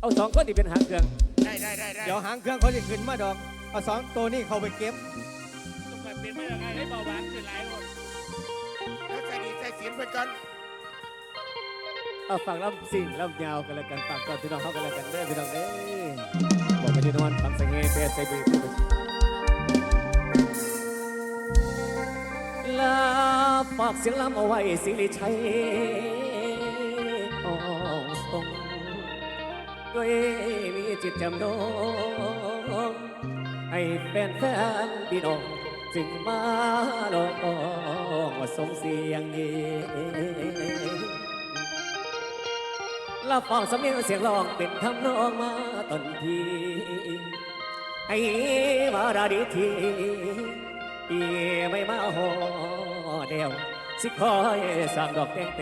เอาสองคนที่เป็นหางเครื่องได้ได้ได้ได้เดี๋ยวหางเครื่องเขาจะขึ้นมาดอก เอาสองตัวนี้เขาไปเก็บต้องไปเป็นไม่ได้ไงให้เบาหวานขึ้นหลายคนแล้วใส่ดีใส่ศีลไปก่อนเอาฟังลำสิ่งลำยาวกันแล้วกันฝากก่อนพี่น้องเขากันแล้วกันเด้อพี่น้องเด้อบอกไปที่นอนฟังเสียงเฮเปใส่บีลาฝากเสียงลำเอาไว้สิริชัย ด้วยมีจิตจำนงให้แฟนแฟนพี่น้องจึงมาลองส่งเสียงนี้รับฟังสำเนียงเสียงร้องเป็นทำนองมาต้นทีให้มาราดีทีอีไม่มาหอเดียวสิคอยสร้างดอกแดงเต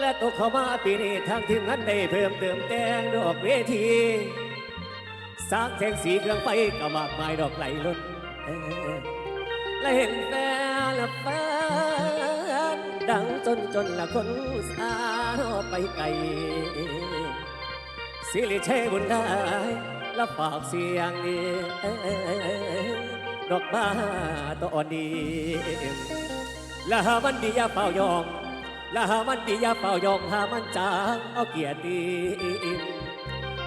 และตกเข้ามาปีนี้ทางทีมงานได้เพิ่มเติมแต่งดอกเวทีสร้างแสงสีเครื่องไฟก็มากมายดอกไหลล้นและเห็นแฟนละแฟนดังจนจนละคนสาวไปไกลสิริเชบุญได้และฝากเสียงนี้ดอกบ้าตอ่อนดีและหามันดีอยาเป่ายอง และหามันดีอยาเป่ายองหามันจางเอาเกียรติ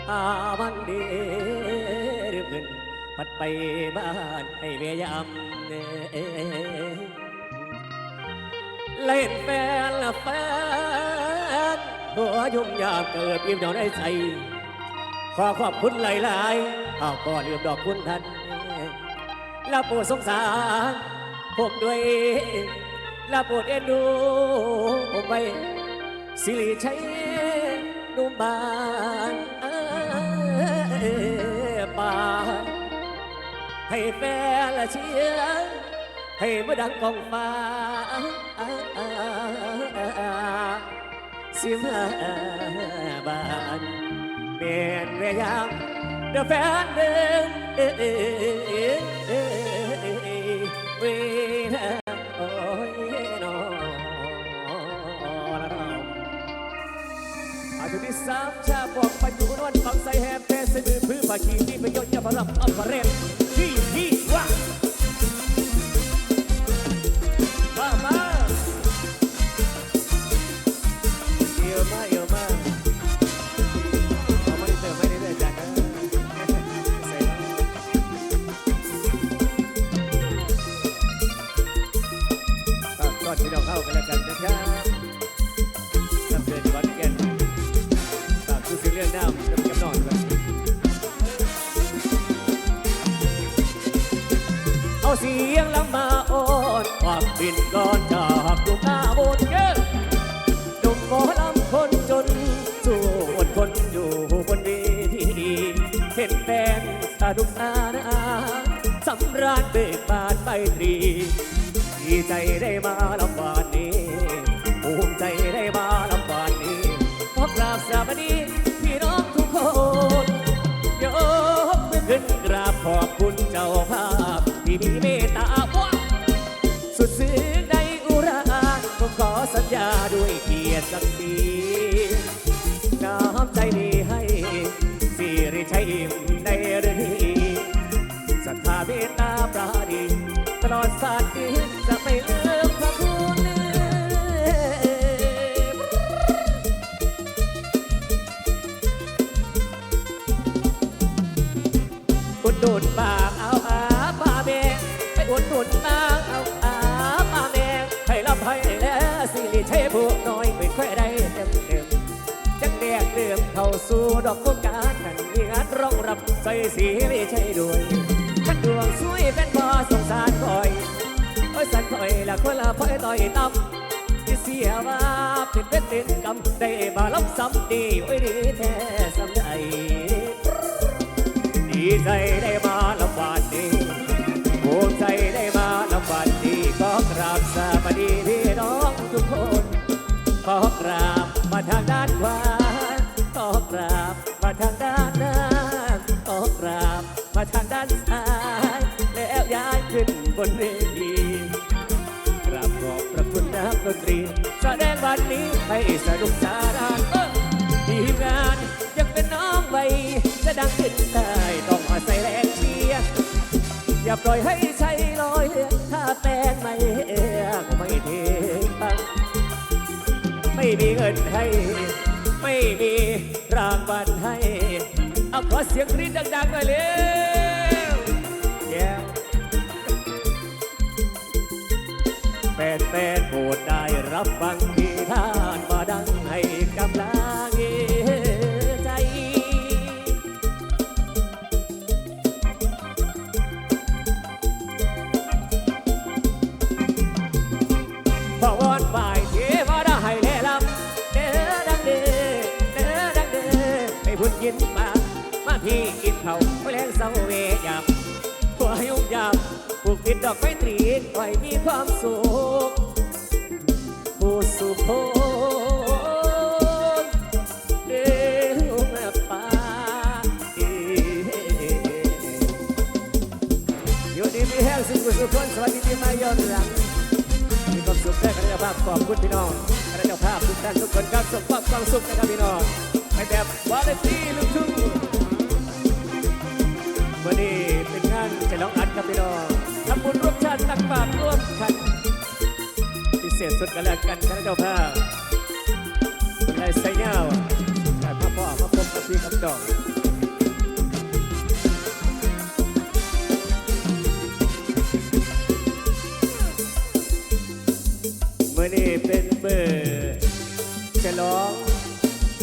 หามันดีหรือเงินพัดไปบ้านให้เวียมเน่เล่นแฟนละแฟนหัวยุ่มยามเกิดอิ่มดอกได้ใจขอขอบคุณหลายๆเอาก็ลืมดอกคุณท่านและโปรดสงสารผมด้วย และโปรดเอ็นดูผมไว้สิริชัยนุ่มบานเอ้ยปานให้แฟนละเชียร์ให้เมื่อดังกองฟ้าสิมาบ้านเป็นเวียามเดอแฟนเดิมเวลาโอ้ย สามชาบอกไปอยู่นวลฟังใส่แฮมเทสมือพื้นผาขีที่ไปยชน์ยาบรับอัปเรน เอาเสียงลำมาอ่อนความบินก่อนจากดวงหน้าบนเยอะหนุ่มหมอลำคนจน สู้อดทนอยู่บนเวทีเห็นแฟนสะดุกอานาสำราญเบิกบานไปตรีดีใจได้มาลำบานนี้ภูมิใจได้มาลำบานนี้พบกราบสวัสดีพี่น้องทุกคนยกมือขึ้นกราบขอบคุณเจ้าภาพ ที่มี รับใส่สีไม่ใช่ด้วยขันดวงสวยเป็นบ่อสงสารคอยโอ้ยสันคอยละคนละพอยต่อยต่ำที่เสียว่าเป็นเป็นเป็นกำได้มาล้ำซ้ำดีโอ้ยดีแท้ซ้ำใดดีใจได้มาลำบากดีภูมิใจได้มาลำบากดีก็กราบสวั บนเวทีกราบขอบพระคุณนักดนตรี แสดงวันนี้ให้สนุกสนานทีมงานยังเป็นน้องใบม่จะดังขึ้นได้ต้องอาศัยแรงเชียร์อย่าปล่อยให้ใช้ลอยถ้าแปลงไม่เอ๋ก็ไม่เทปังไม่มีเงินให้ ไม่มีรางวัลให้เอาขอเสียงกรี๊ดดังๆหน่เลย ดได้รับฟังที่ท่านมาดังให้กำลังใจพอวอนฝ่ายเทวดาให้แลลำเด้อดังเด้อเด้อดังเด้อให้พุ่นกินมา มาพี่กินเขาไปแรงเศร้าเวยับตัวยุ่งยากผูกติดดอกไม้ตรีไว้มีความสุข สุขโนเด้อแม่ปาอยู่ดีมีแห้งสิ่งกุศลสวัสดีปีใหม่ย้อนหลังมีความสุขได้คณะเจ้าภาพขอบคุณพี่น้องคณะเจ้าภาพทุกท่านทุกคนครับส่งความความสุขนะครับพี่น้องไปแบบวาไรตี้ลูกทุ่งวันนี้เป็นงานฉลองอัดครับพี่น้องทำบุญร่วมชาติตักบาตรร่วมกัน เศษสุดกันแล้วกันคณะเจ้าภาพคนไรไซเงาแต่พ่อพ่อมาพบกับพี่กับดอกเมื่อนี้เป็นเบอร์ฉลอง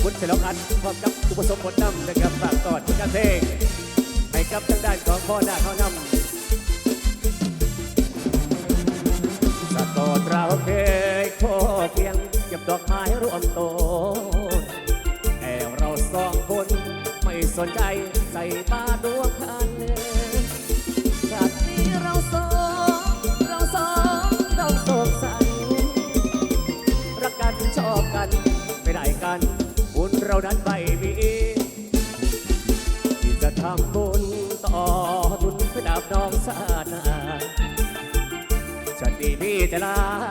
บุญฉลองอันพร้อมกับอุปสมบทนำนะครับฝากตอดผลงานเพลงให้กับทางด้านของพ่อหน้าเขานำ ดเราเคยโคเคียงเก็บดอกไม้รวมโตนแต่เราสองคนไม่สนใจใส่ตาดวงคันเลยจากนี้เราสองเราสองต้องโศกสันรักกันชอบกันไม่ได้กันบุญเรานั้นไม่มีที่จะทำบุญ ดี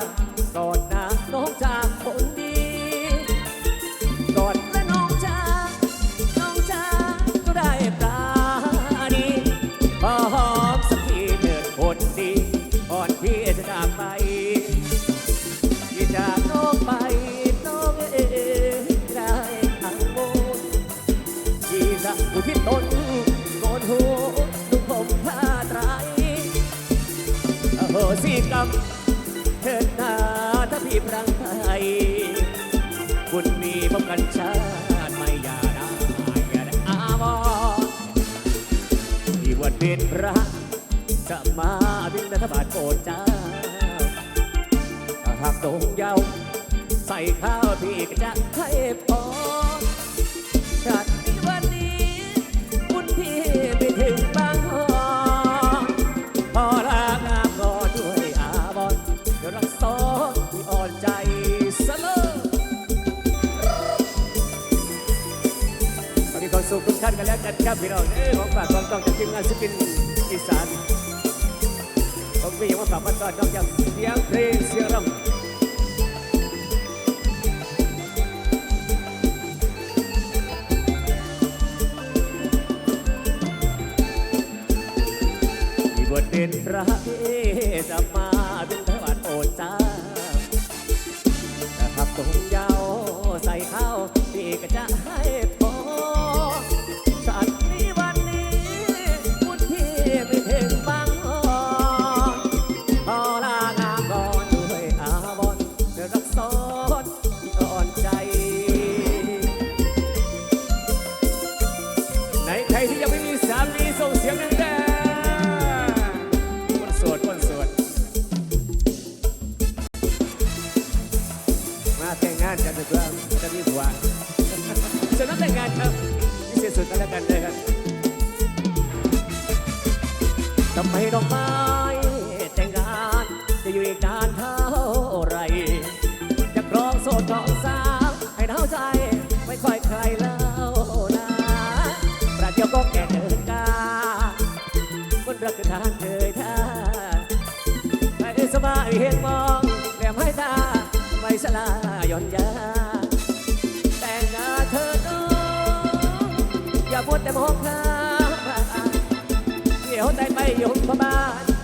บาลโปรดเจ้าถ้าหากตรงยาวใส่ข้าวพี่ก็จะให้พอชาตินี้วันนี้บุญพี่ไปถึงบางหอพอลางามก็ด้วยอาบอนเดี๋ยวรักสอนที่อ่อนใจเสลอวันนี้ความสุขทุกท่านกันแล้วกันครับพี่น้องเอ้ของฝากความต้องจากทีมงานศิลปินอีสาน มมีว่าฝามาตอนอกจากเสียงเพลงเสียงรำมีบทเป็นพระเอจะมาเป็นพระบาทโปรดเจ้าแต่ทับตรงยาวใส่ข้าวพี่ก็จะให้ ดอกไม้แต่งงานจะอยู่อีกนานเท่าไร จะครองโสดครองสาวให้เท่าใจไม่ค่อยใครแล้วนะประเดี๋ยวก็แก่เกินกาบนรักคือทางเคยท่าไปสบายเห็นมองแหลมให้ตาไม่สลาย่อนยาแต่งงานเธอน้องอย่าพูดแต่มองข้า มดี๋ยวได้ไปยมพบ้า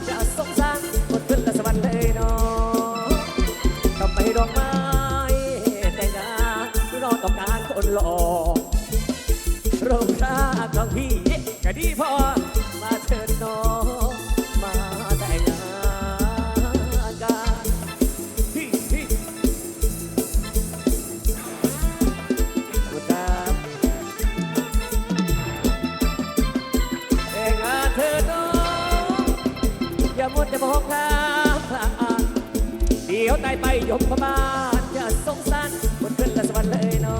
ไปยมพบาลจะสงสารบนขึ้นละสวรรค์เลยน้อ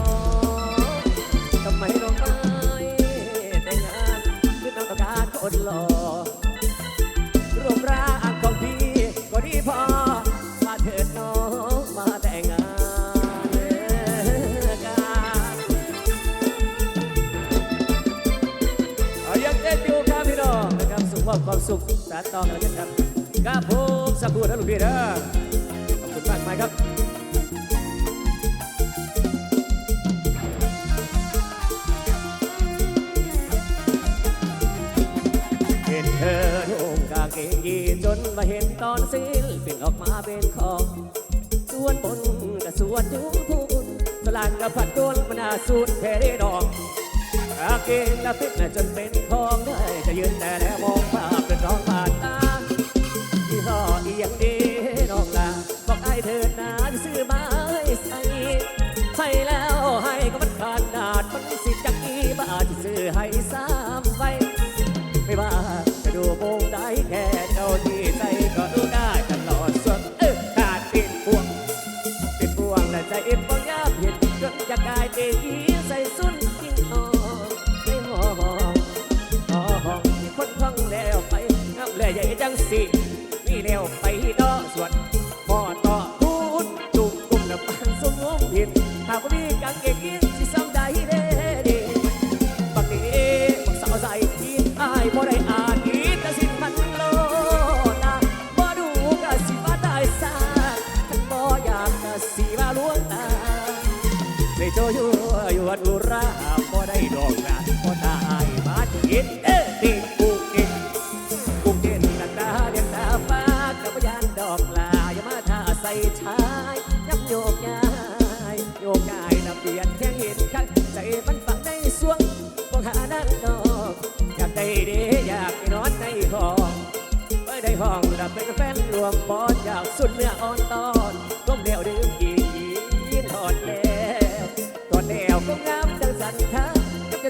งทำไมน้องไม่แต่งงานคือน้องต้องการคนหล่อรูปร่างของพี่ก็ดีพอมาเถิดน้องมาแต่งงานกันเอายังเต้นอยู่ครับพี่น้องนะครับสุขภาพความสุขสานต่อกันแล้วกันครับครับผมสักครู่นะลูกพี่นะขอ บคุณมากมายครับเห็นเธอนุ่งกางเกงยีนจนมาเห็นตอนสิ้นปิ่นออกมาเป็นของส่วนบนกับส่วนยุงทุนสลานกับผัดโดนมันาสูดแค่ได้ดอกอาเกงและฟิตจนเป็นของได้จะยืนแต่แล้วมองภาพเป็นร้องผ่านตาที่ห่อเอียงดีน้องลา บอกไอ้เธอนาซื้อมาให้ใส่ใส่แล้วให้ก็มันขาดนาดมันสิจักกี่บาทซื้อให้ซ้ำไว้ไม่ว่าจะดูโมงได้แค่เท่าที่ใจก็รู้ได้ตลอดส่วนเออขาดป็นพวงเป็นพวงและใจเอ็นบ่ยาเห็จนอยากลายเป็นอีใส่สุนยิ่งหอมไม่หอมหอมมีคนท่องแล้วไปน้ำแล่ใหญ่จังสิากว่ามีกางเกงยีนสิซ้ำใดเด้ดีบักเอ๋บักสาวใส่ทีอายบ่ได้อานอีแต่สิ้นมันโลนาบ่ดูกะสิว่าได้ซาคันบ่อยากกะสิว่าลวงตาในโจอยู่อยู่วัดอุรา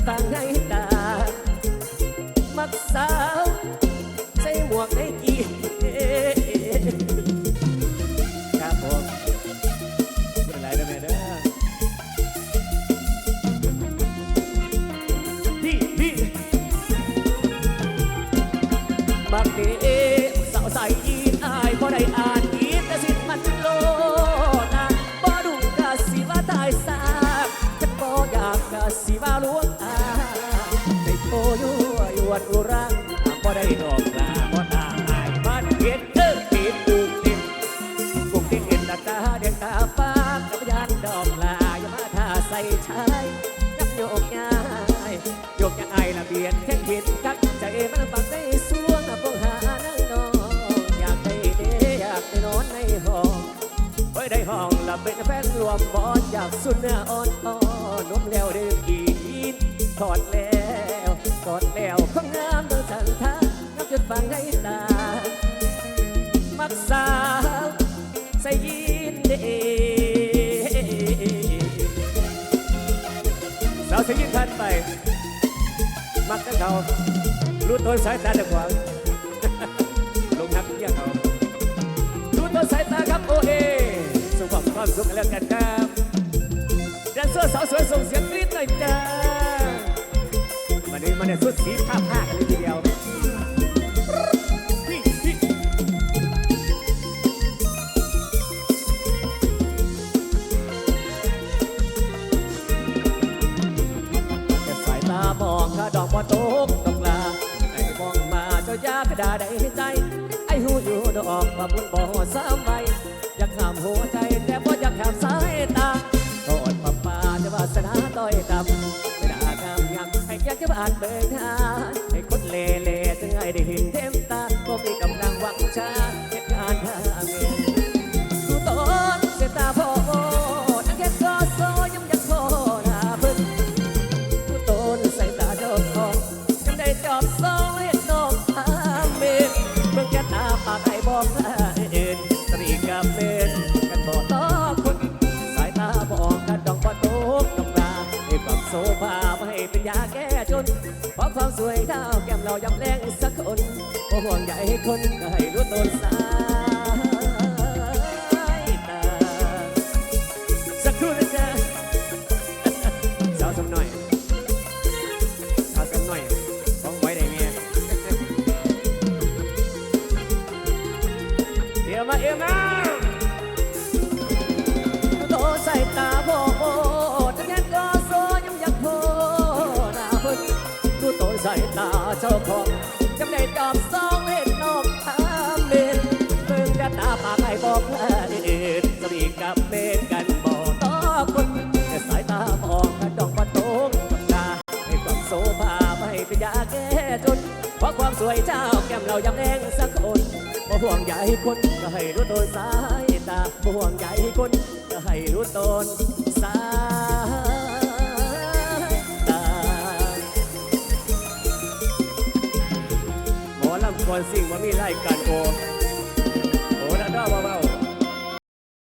ก็จะ วันอุรังบ่ได้ดอกลาบ่ตาอายมันเห็นเด้อปีปูติดปูติดเห็นตาตาเดียงตาฟ้ากับยานดอกลาอย่ามาท่าใส่ชายยับโยกย้ายโยกยังไงละเบียดแค่ผิดกักใจมันปักได้สวงพงหานั่งนอนอยากได้เดอยากไปนอนในห้องเฮ้ยได้ห้องละเป็นแฟนรวมบอลอยากสุดเนื้ออ่อนอ่อนนุ่มแล้วเดิมอีนถอดแล้ว ถอดแล้วของงามโดยสันทานับจนฟังให้ตา มักสาวใส่ยีนเดสาวเสียยินทันไป มักกันเขารู้ต้นสายตาดีกว่าลงนักเที่ยวเขารู้ต้นสายตาครับโอเอสุขภาพความสุขแล้วกันครับแดนเซอร์สาวสวยส่งเสียงกรี๊ดหน่อยจ้า วันนี้มาในสุดสีผ้าผ้ากันเลยทีเดียวแค่สายตามองข้าดอกบ่ตกดอกลาไอ้มองมาเจ้ายากระดาได้ใจ ไอ้หูอยู่ดอกว่าบุญบ่สาม เห็นเต็มตาก็มีกำลังวังชาเหตุการณ์ทางเงินดูตอนเสยตาพ่อโอ้นักแค่ก็โซยังอยากโทษหาเพิ่นดูตนใส่ตาจ้าของยังได้จอบโซเห็นนกทางเมนเบิ่งแค่ตาปากไอ้บอกเอ็นตรีกับเมนกันบ่ต่อคนสายตาบอกกันดองบ่ตกดอกลาให้ปรับโซฟาไม่ให้เป็นยาแก้จนเพราะความสวยดาวแก เรายำแรงสักคนโอ้ห่วงใยคนก็ให้รู้ตนสา วยเจ้าแก้มเรายังแดงสักคนบ่ห่วงใยคนก็ให้รู้ตัวสายตาบ่ห่วงใยคนก็ให้รู้ตนสายตาหมอลำคนสิ่งว่ามีรายการโก